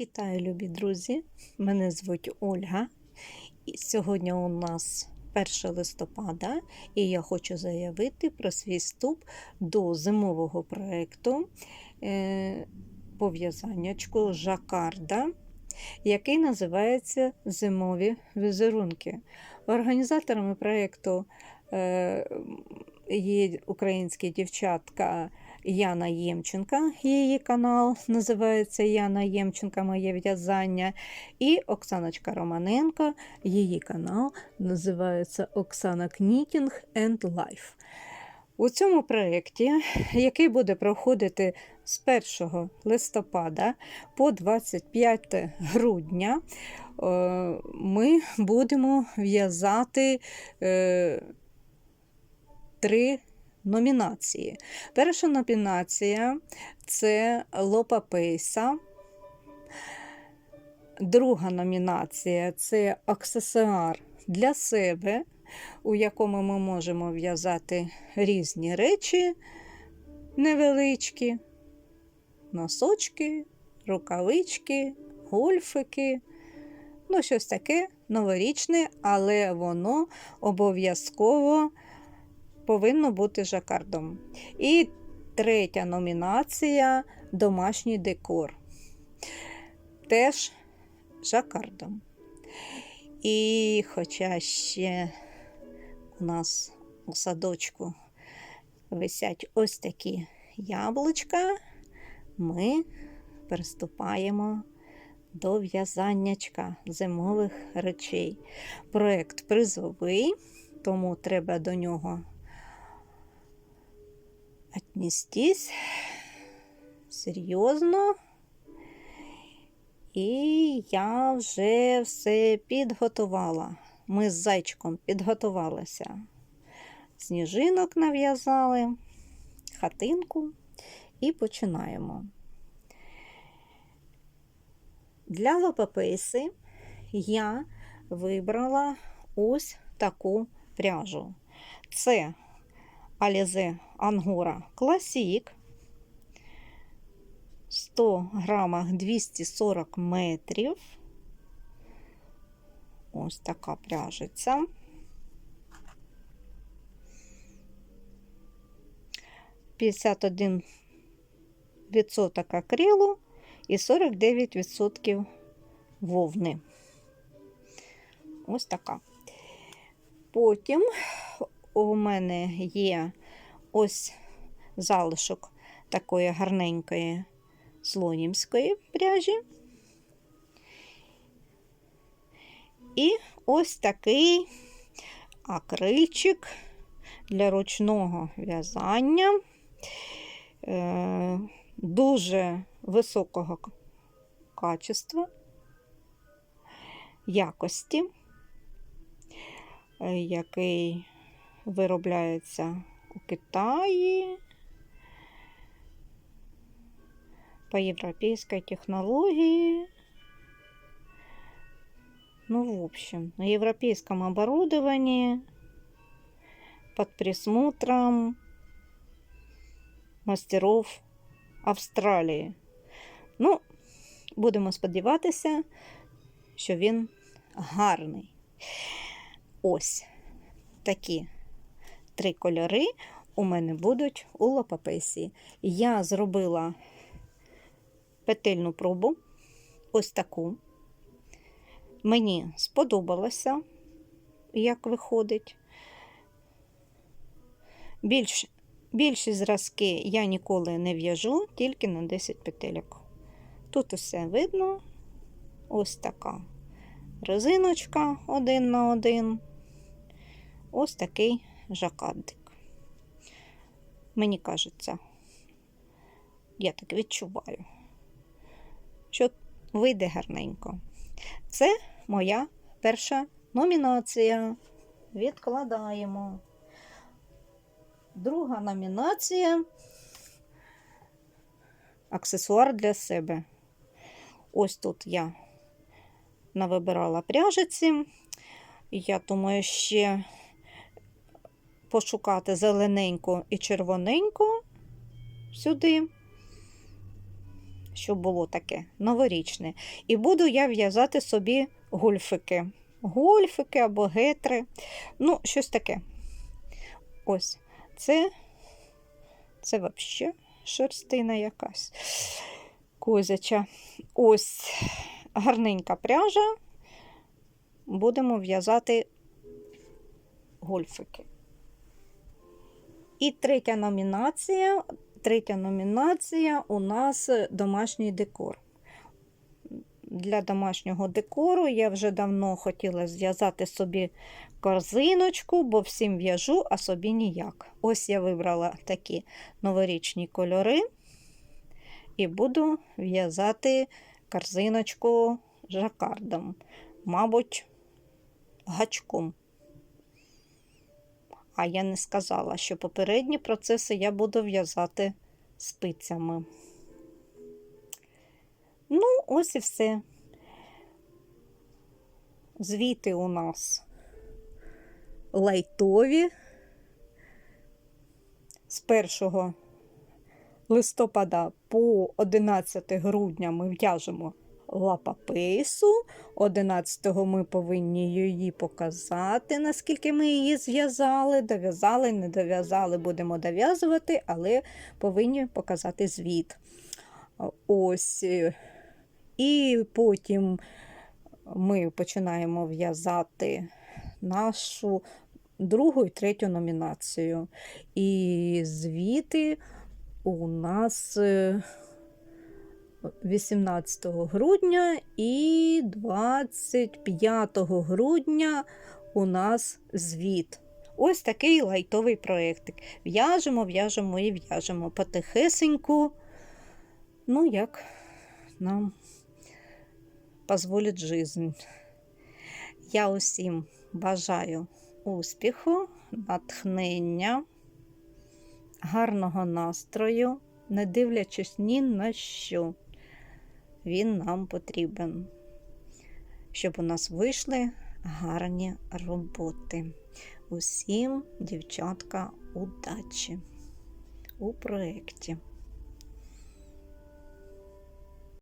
Вітаю, любі друзі! Мене звуть Ольга. І сьогодні у нас 1 листопада, і я хочу заявити про свій вступ до зимового проєкту е, пов'язаннячку Жакарда, який називається Зимові візерунки. Організаторами проєкту е, є українські дівчатка. Яна Ємченка, її канал називається Яна Ємченка Моє в'язання. І Оксаночка Романенко, її канал називається Оксана Кнітінг and Life. У цьому проєкті, який буде проходити з 1 листопада по 25 грудня, е, ми будемо в'язати е, три номінації. Перша номінація це Лопа Пейса. Друга номінація це аксесуар для себе, у якому ми можемо в'язати різні речі невеличкі, носочки, рукавички, гольфики. Ну, щось таке новорічне, але воно обов'язково повинно бути жакардом. І третя номінація домашній декор. Теж жакардом. І хоча ще у нас у садочку висять ось такі яблучка, ми приступаємо до в'язаннячка зимових речей. Проєкт призовий, тому треба до нього отнестись серйозно. І я вже все підготувала. Ми з зайчиком підготувалися. Сніжинок нав'язали, хатинку і починаємо. Для лопаписи я вибрала ось таку пряжу. Це Alize Ангора Класік. 100 грамах 240 метрів. Ось така пряжиця. П'ятдесят один відсоток акрилу і 49% вовни. Ось така. Потім у мене є ось залишок такої гарненької слонімської пряжі. І ось такий акрильчик для ручного в'язання, е, дуже високого качества, якості, е, який виробляється у Китаї по європейській технології. Ну, в общем, на европейском оборудовании под присмотром мастеров Австралії. Ну, будемо сподіватися, що він гарний. Ось такі три кольори у мене будуть у лопапесі. Я зробила петельну пробу, ось таку. Мені сподобалося, як виходить. Більш, Більші зразки я ніколи не в'яжу, тільки на 10 петельок. Тут усе видно, ось така резиночка один на один. Ось такий жакардик. Мені кажеться, я так відчуваю, що вийде гарненько. Це моя перша номінація. Відкладаємо. Друга номінація аксесуар для себе. Ось тут я навибирала пряжиці. Я думаю, ще пошукати зелененьку і червоненьку сюди, щоб було таке новорічне. І буду я в'язати собі гульфики. Гольфики або гетри. Ну, щось таке. Ось. Це, це взагалі шерстина якась козяча. Ось гарненька пряжа. Будемо в'язати гольфики. І третя номінація. Третя номінація у нас домашній декор. Для домашнього декору я вже давно хотіла зв'язати собі корзиночку, бо всім в'яжу, а собі ніяк. Ось я вибрала такі новорічні кольори і буду в'язати корзиночку жакардом, мабуть, гачком. А я не сказала, що попередні процеси я буду в'язати спицями. Ну, ось і все. Звіти у нас лайтові. З 1 листопада по 11 грудня ми в'яжемо лапапейсу. 11-го ми повинні її показати, наскільки ми її зв'язали. Дов'язали, не дов'язали, будемо дов'язувати, але повинні показати звіт. Ось. І потім ми починаємо в'язати нашу другу і третю номінацію. І звіти у нас е, 18 грудня і 25 грудня у нас звіт. Ось такий лайтовий проєктик. В'яжемо, в'яжемо і в'яжемо потихесеньку. Ну, як нам дозволить жизнь. Я усім бажаю успіху, натхнення, гарного настрою, не дивлячись ні на що. Він нам потрібен, щоб у нас вийшли гарні роботи. Усім, дівчатка, удачі у проєкті.